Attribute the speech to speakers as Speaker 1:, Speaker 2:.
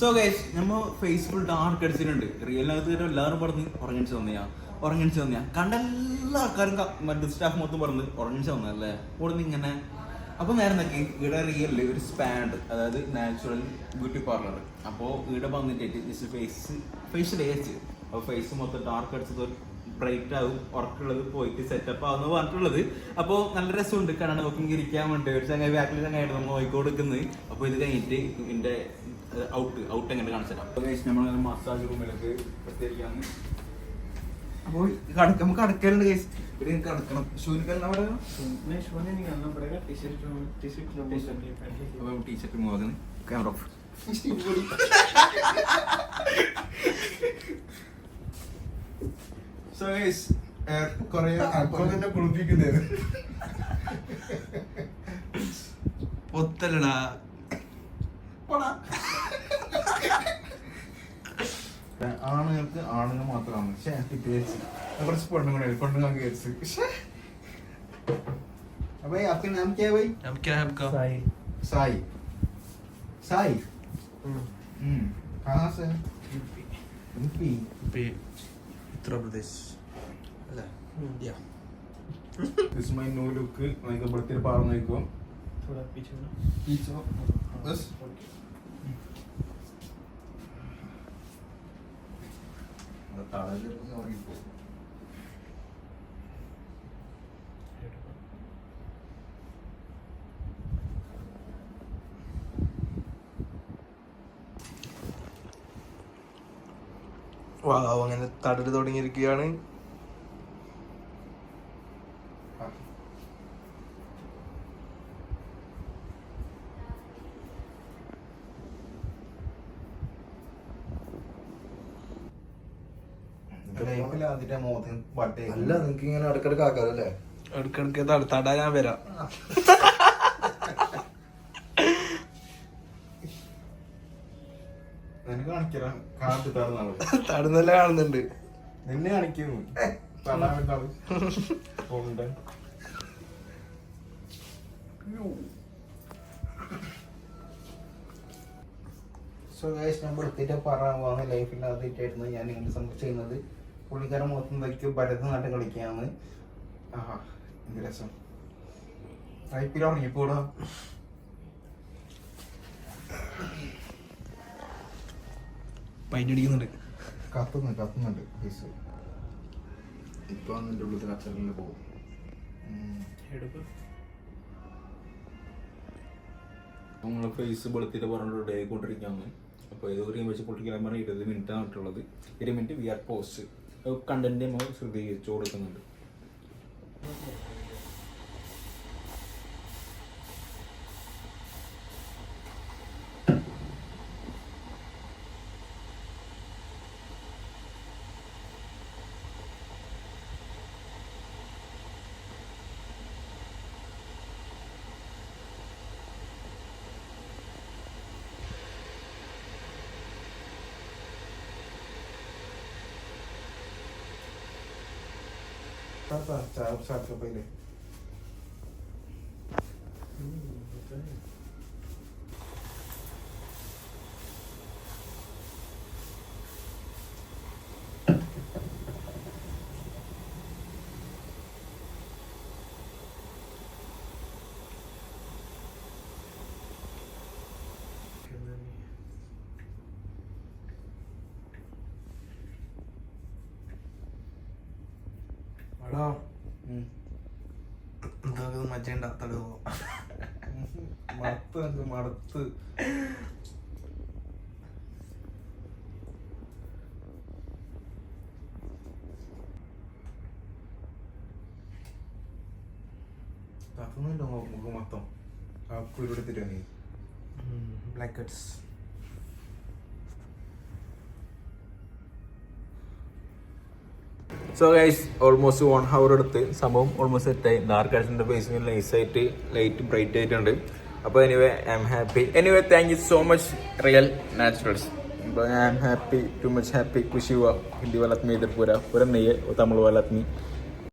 Speaker 1: So guys നമ്മൾ ഫേസ്ബുൾ dark അടിച്ചിട്ടുണ്ട്. റിയലിനകത്ത് എല്ലാവരും പറഞ്ഞ് ഉറങ്ങിച്ച് തന്നെയാ ഉറങ്ങിച്ച് തന്നെയാ കണ്ട എല്ലാ ആൾക്കാരും മറ്റു സ്റ്റാഫ് മൊത്തം പറഞ്ഞ് ഉറങ്ങിച്ച് തന്നല്ലേ ഓടുന്ന ഇങ്ങനെ. അപ്പൊ നേരെ നോക്കി ഇവിടെ റിയലിൽ ഒരു സ്പാൻഡ് അതായത് നാച്ചുറൽ ബ്യൂട്ടി പാർലർ അപ്പോൾ ഇവിടെ വന്നിട്ട് ജസ്റ്റ് ഫേസ് ഫേഷ്യൽ ലേച്ച് അപ്പോൾ ഫേസ് മൊത്തം ഡാർക്ക് അടിച്ചത് ബ്രൈറ്റ് ആവും ഉറക്കുള്ളത് പോയിട്ട് സെറ്റപ്പ് ആവുന്ന പറഞ്ഞിട്ടുള്ളത്. അപ്പോൾ നല്ല രസമുണ്ട്. കാണാൻ നോക്കി ഇരിക്കാൻ വേണ്ടി. ഒരു ചങ്ങായി ബാക്കിൽ ചങ്ങായിട്ട് നമ്മൾ നോക്കി കൊടുക്കുന്നത് അപ്പോൾ ഇത് കഴിഞ്ഞിട്ട് ഇതിന്റെ ഔട്ട് ഔട്ട് എങ്ങനെ കാണിച്ചു തരാം. നമ്മൾ മസാജ് റൂമിലേക്ക് പ്രത്യേകിക്കാണ് അപ്പോൾ കടക്ക നമുക്ക് കടക്കലുണ്ട് കേസ് ഇവിടെ എനിക്ക് കടക്കണം.
Speaker 2: ഷൂനിക്കലിന്
Speaker 1: അവിടെ ടീഷർട്ട് മൂവാകുന്നു ക്യാമറ ഓഫ്
Speaker 3: സോ ഗൈസ് കുറേ അക്കോന്നെ കുളിപ്പിക്കുന്നേ
Speaker 1: പൊത്തലടാ.
Speaker 3: ആണുങ്ങൾക്ക് ആണുങ്ങൾ മാത്രമാണ് പക്ഷേ വിചാരിച്ചു കുറച്ച് പെണ്ണുങ്ങളെ പെണ്ണുങ്ങൾക്ക് വിചാരിച്ചു അപ്പൊ आपका नाम क्या है भाई
Speaker 1: अब क्या है आपका
Speaker 2: साई
Speaker 3: साई साई हम्म कहाँ से यूपी
Speaker 1: पे उत्तर प्रदेश അല്ലേ യാ
Speaker 3: This is my new look. നമുക്ക് ഇവിടുത്തെ പാറ നോക്കോ
Speaker 2: थोड़ा पीछे ना
Speaker 3: പീച്ചോ ബസ്
Speaker 4: വാവ് അങ്ങനെ തടൽ തുടങ്ങിയിരിക്കുകയാണ്. അല്ല നിങ്ങക്ക് ഇങ്ങനെ ഇടക്കിടക്ക് ആക്കാറല്ലേ? ഇടക്കിടക്ക് തടുത്താടാ തടാ ഞാൻ വരാം.
Speaker 3: നിനക്ക്
Speaker 4: തടുന്നല്ല കാണുന്നുണ്ട്.
Speaker 3: നിന്നെ കാണിക്കുന്നു. സോ ഗൈസ് നമ്മൾ എത്തിയിട്ട് പറയാൻ ലൈഫിൽ ആദ്യമായിട്ടായിരുന്നു ഞാൻ ഇങ്ങനെ സംഭവം ചെയ്യുന്നത്. പുള്ളിക്കാരൻ മൊത്തം എന്തൊക്കെയോ ഭരതനാട്ടം കളിക്കുകയാണ് ആ എന്ത് രസം. ഐ പി
Speaker 4: എൽ ഇറങ്ങിപ്പോടാ
Speaker 3: കത്തുന്നു കത്തുന്നുണ്ട് ഇപ്പൊ അതിന്റെ ഉള്ളിൽ അച്ഛനിൽ പോകും
Speaker 1: നമ്മളെ ഫേസ് വെളുത്തിട്ട് പറഞ്ഞിട്ട് ഡേ കൊണ്ടിരിക്കുകയാണ് അപ്പോൾ ഇത് ഒരു ഇമേജ് പൊളിറ്റിക്കൽ ഇരുപത് മിനിറ്റ് ഇട്ടുള്ളത്. ഇരുപത് minute we are post content നമ്മൾ ശ്രദ്ധീകരിച്ചു കൊടുക്കുന്നുണ്ട്.
Speaker 3: Papa, sa usap ka pa rin.
Speaker 4: എടാ. എന്താ മജ്ജണ്ട തടുവോ
Speaker 3: മടുത്ത് എനിക്ക് മടുത്ത്. കത്തുന്നുണ്ടോ മുഖം മൊത്തം? ആ കുരുടെത്തിട്ട് നീ?
Speaker 4: Black heads
Speaker 1: so guys almost one hour എടുത്ത് സംഭവം ഓൾമോസ്റ്റ് സെറ്റ് ആയി. ഡാർക്ക് ആക്ഷന്റെ ഫേസിന് നൈസായിട്ട് ലൈറ്റ് ബ്രൈറ്റ് ആയിട്ടുണ്ട്. അപ്പോൾ anyway I'm happy anyway thank you so much real naturals ഇപ്പോൾ I'm happy too much happy കുശിവ Hindi വാലാത്മി ഇത് പൂര. പൂരം നെയ്യ് തമിഴ് വാലാത്മി